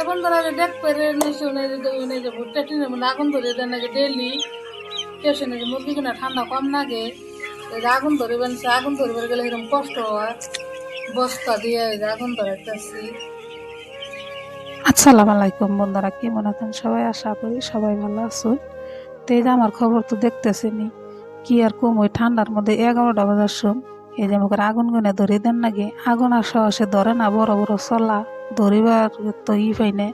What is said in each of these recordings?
তখন ধরা দেখ পেরে শুনে যে যে ভুট্টা টিনে মানে আগুন ধরে দেন নাকি ডেলি স্টেশনে যে মুরগি কিনা ঠান্ডা কম লাগে। আগুন ধরিবেন সে আগুন ধরিবার গেলে এরকম কষ্ট হয়। বস্তা দিয়ে আগুন ধরাইতেছি। আসসালামু আলাইকুম বন্ধুরা, কেমন আছেন সবাই? আশা করি সবাই ভালো আছেন। তো এই যে আমার খবর তো দেখতেছেনি কি আর কম ওই ঠান্ডার মধ্যে এগারোটা বাজার সম এই যে আমাকে আগুন গুনে ধরে দেন নাকি? আগুন আর সহসে ধরে না, বড় বড় চলা। ধরিবার তো ই পাইনে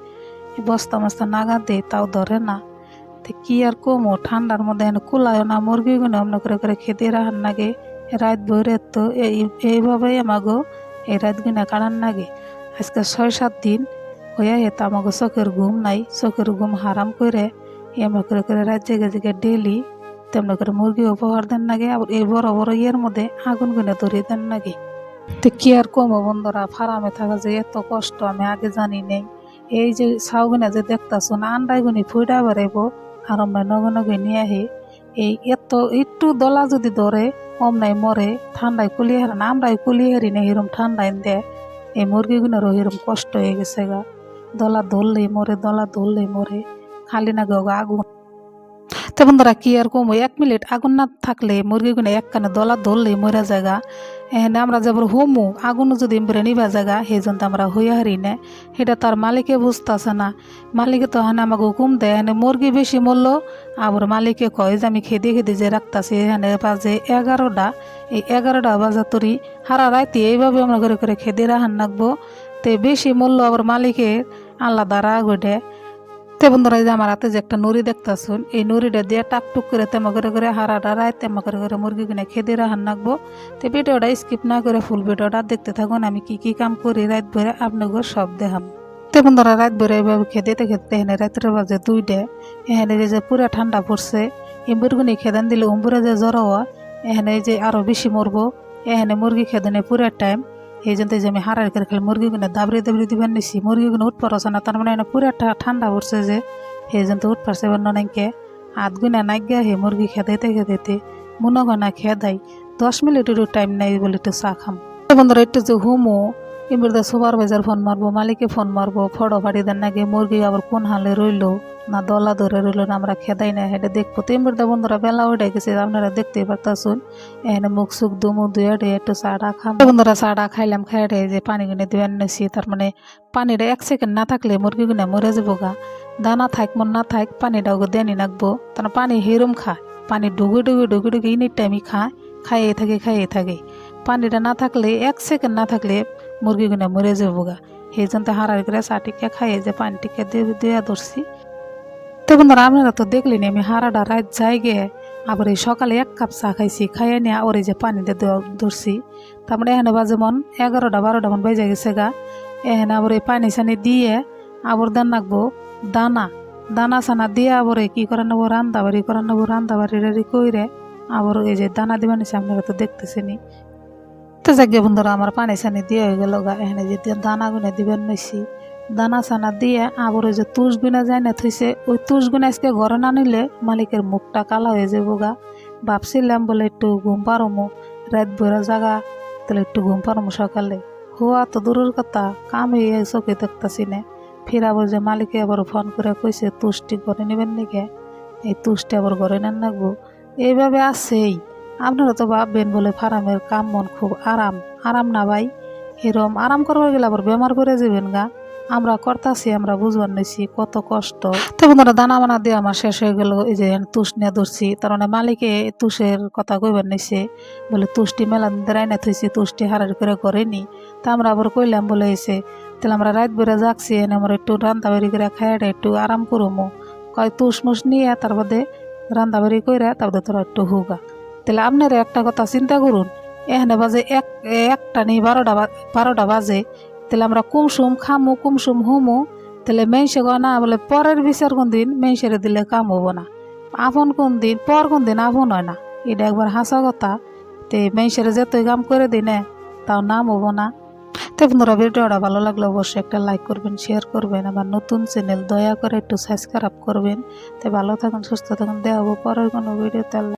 বস্তা মস্তা নাগা দেয় তাও ধরে না। তো কি আর কম? ঠান্ডার মধ্যে এনে কুলায় না, মুরগি গুনে অন্য করে করে খেতে রাখার নাগে রাত ভরে তো এই এইভাবেই আমাগো এই রাত গুনে কাটার নাগে আজকে ছয় সাত দিন হইয়া হেতা আমাকে চোখের ঘুম নাই, চোখের ঘুম হারাম করে এমন করে করে রাত জেগে জেগে ডেলি তেমন করে মুরগি উপহার দেন নাগে আবার এই বড় ইয়ের মধ্যে আগুন গুনে ধরিয়ে দেন নাগে তো কি আর কম বন্ধুরা? ফার্মে থাকা যে এত কষ্ট আমি আগে জানি নেই। এই যে ছাউগুনে যে দেখতাছো না আন্ডাই গুনি ফুইটা বেড়াইব, আর আমরা নগে নগে নিয়ে আহি এই এত একটু দলা যদি ধরে, অমনাই মরে, ঠান্ডায় কুলিয়ে না, আমরাই কুলিয়ে হারি না এরম ঠান্ডায় দে এই মুরগিগুলোরও এরম কষ্ট হয়ে গেছে গা। দলা ধরলেই মরে, দলা ধরলেই মরে, খালি না গো আগুন তো বন্ধুরা, কি আর কম? এক মিনিট আগুন না থাকলে মুরগিগুলো এক কানে দলা ধরলেই মরে জায়গা। এখানে আমরা যাবার হোমু আগুন যদি এমবরে নিবা জায়গা জন্য আমরা হইয়া হারি না। সেটা তার মালিকে বুঝতেছে না। মালিকে তো হানে আমাকে হুকুম দেয় এখানে মুরগি বেশি মরলো, আবার মালিকে কয় যে আমি খেদে খেদে যে রাখতাছি এখানে বাজে এগারোটা। এই এগারোটা বাজা তরি হারা রাইতে এইভাবে আমরা করে করে খেদে রাখান রাখব। তে বেশি মূল্য আবার মালিকের আলাদা রাগ ওঠে তে বন্ধুরা যে আমার হাতে যে একটা নুড়ি দেখতাছুন, এই নুড়িটা দিয়ে টাক টুক করে তেমা করে করে হারাটা রায় তেমা করে করে মুরগি কিনে খেদে রাখান রাখব তো ভিডিওটা স্কিপ না করে ফুল ভিডিওটা দেখতে থাকুন, আমি কি কি কাম করি রাত ভরে আপনাকে সব দেখাম। তো বন্ধুরা, রাত ভরে এইভাবে খেতে খেতে এখানে রাত্রের বাজে দুইটা, এখানে যে পুরা ঠান্ডা পড়ছে, এই মুরগুনি খেদান দিলে উম্বুরে যে জ্বর হওয়া, এখানে যে আরও বেশি মরবো, এখানে মুরগি খেদানে পুরা টাইম এই যে আমি হারার করে খেলে মুরগিগুলো দাবড়ি দাবড়ি দিবেন নিছি। মুরগিগুলো উঠ পারছে না, তার মানে পুরা ঠান্ডা পড়ছে যে। সেই জন্য উঠ পারছে এবার নাইকে হাত গুনা নাইকিয়া হে মুরগি খেদাইতে খেদাইতে মনে হয় খেদাই দশ মিনিটেরও টাইম নাই বলে একটু চা খাম। বন্ধুরা, একটু যে হুমো এবার সুপারভাইজার ফোন মারবো মালিকে ফোন মারবো, ফটো ফাড়ি দেন নাকি মুরগি আবার কোন হালে রইল? না দলা ধরে রইল না, আমরা খেদাই না হেঁটে দেখব। তো এবার বন্ধুরা বেলা উঠে গেছে, আপনারা দেখতেই পারতাছুন এখানে মুখ সুখ দুমু দুয়ে একটু চাটা খাম। বন্ধুরা চাটা খাইলাম খাই রে যে পানি গুনে নিছি তার মানে পানিটা এক সেকেন্ড না থাকলে মুরগি গুনে মরে যাব গা। দানা থাক, মন না থাক, পানিটা ওকে দেনি নাকবো। তার পানি হেরম খায়। পানি ডুবে ডুবে ডুবে ডুবে ইনি টাইমই খায়। খাইয়ে থাকে খাইয়ে থাকে। পানিটা না থাকলে, এক সেকেন্ড না থাকলে মুরগি গুনে মরে যাব গা। সেই জন্য হারার করে চা টিকা খাইয়ে যে পানি টিকা দিয়ে দেওয়া ধরছি। তো বন্ধুরা, আপনারা তো দেখলেন আমি হারাটা রাত যাই গে আবার এই সকালে এক কাপ চা খাইছি, খাইয়ে নিয়ে ওর যে পানিতে ধরছি তারপরে এখানে বাজে মন, এগারোটা, বারোটা মন বেজে গেছে গা। এখানে আবার এই পানি সানি দিয়ে আবার দেন রাখব। দানা দানা সানা দিয়ে আবার কি করে নেব রান্দা বাড়ি করে নেব রান্দা বাড়ি রেডি কইরে আবার এই যে দানা দিবা নিছে আপনারা তো দেখতেছেনি তো যাকে বন্ধুরা, আমার পানি সানি দিয়ে হয়ে গেল গা। এখানে যে দানা গুনে দিবেন নিছি। দানা সানা দিয়ে আবার ওই যে তুষ গুনা যায় না, থইছে, ওই তুষ গুনা আজকে ঘরে না নিলে মালিকের মুখটা কালা হয়ে যাব গা। ভাবছিলাম বলে একটু ঘুম পারমু রাত ভরা জাগা, তাহলে একটু ঘুম পারমু সকালে। হওয়া তো দূরের কথা, কাম হয়ে চোখে দেখতেছি না। ফির আবার যে মালিকে আবার ফোন করে কইছে তুষটি ঘরে নেবেন নাকি? এই তুষটি আবার ঘরে নেন রাখব এইভাবে আছেই। আপনারা তো ভাববেন বলে ফার্মের কাম মন খুব আরাম। আরাম না ভাই? এরম আরাম করবার গেলে আবার বেমার করে যাবেন গা। আমরা করতাছি, আমরা বুঝবার নিছি কত কষ্ট। তো বন্ধুরা দানা বানা দিয়ে আমার শেষ হয়ে গেল, এই যে তুষ নিয়ে ধরছি। তার মানে মালিকে তুষের কথা কইবার নিছে বলে তুষটি মেলা দেরাই না থইছি, তুষটি হারার করে করেনি। তা আমরা আবার কইলাম, বলে এসে, তাহলে আমরা রাত বেড়ে যাচ্ছি, এনে আমরা একটু রান্না বাড়ি করে খাইয়ে একটু আরাম করব কয় তুষ মুষ নিয়ে, তার বাদে রান্না বাড়ি করে তারপরে তোরা একটু হুগা। তাহলে আপনারা একটা কথা চিন্তা করুন, এখানে বাজে এক একটা নেই বারোটা বারোটা বাজে। তাহলে আমরা কুমসুম খামু, কুমসুম হুমু। তাহলে মেনসে না, বলে পরের বিচার কোন দিন মেনসেরে দিলে কাম হব না। আপন কোন দিন, পর কোন দিন আপন হয় না। এটা একবার হাসা কথা। তে মেনসেরে যেতই কাম করে দিনে, তাও নাম হব না। তো বন্ধুরা, ভিডিওটা ভালো লাগলে অবশ্যই একটা লাইক করবেন, শেয়ার করবেন। আমার নতুন চ্যানেল দয়া করে একটু সাবস্ক্রাইব করবেন। তো ভালো থাকুন, সুস্থ থাকুন দেওয়া হব পরের কোনো ভিডিও ভিডিওতে।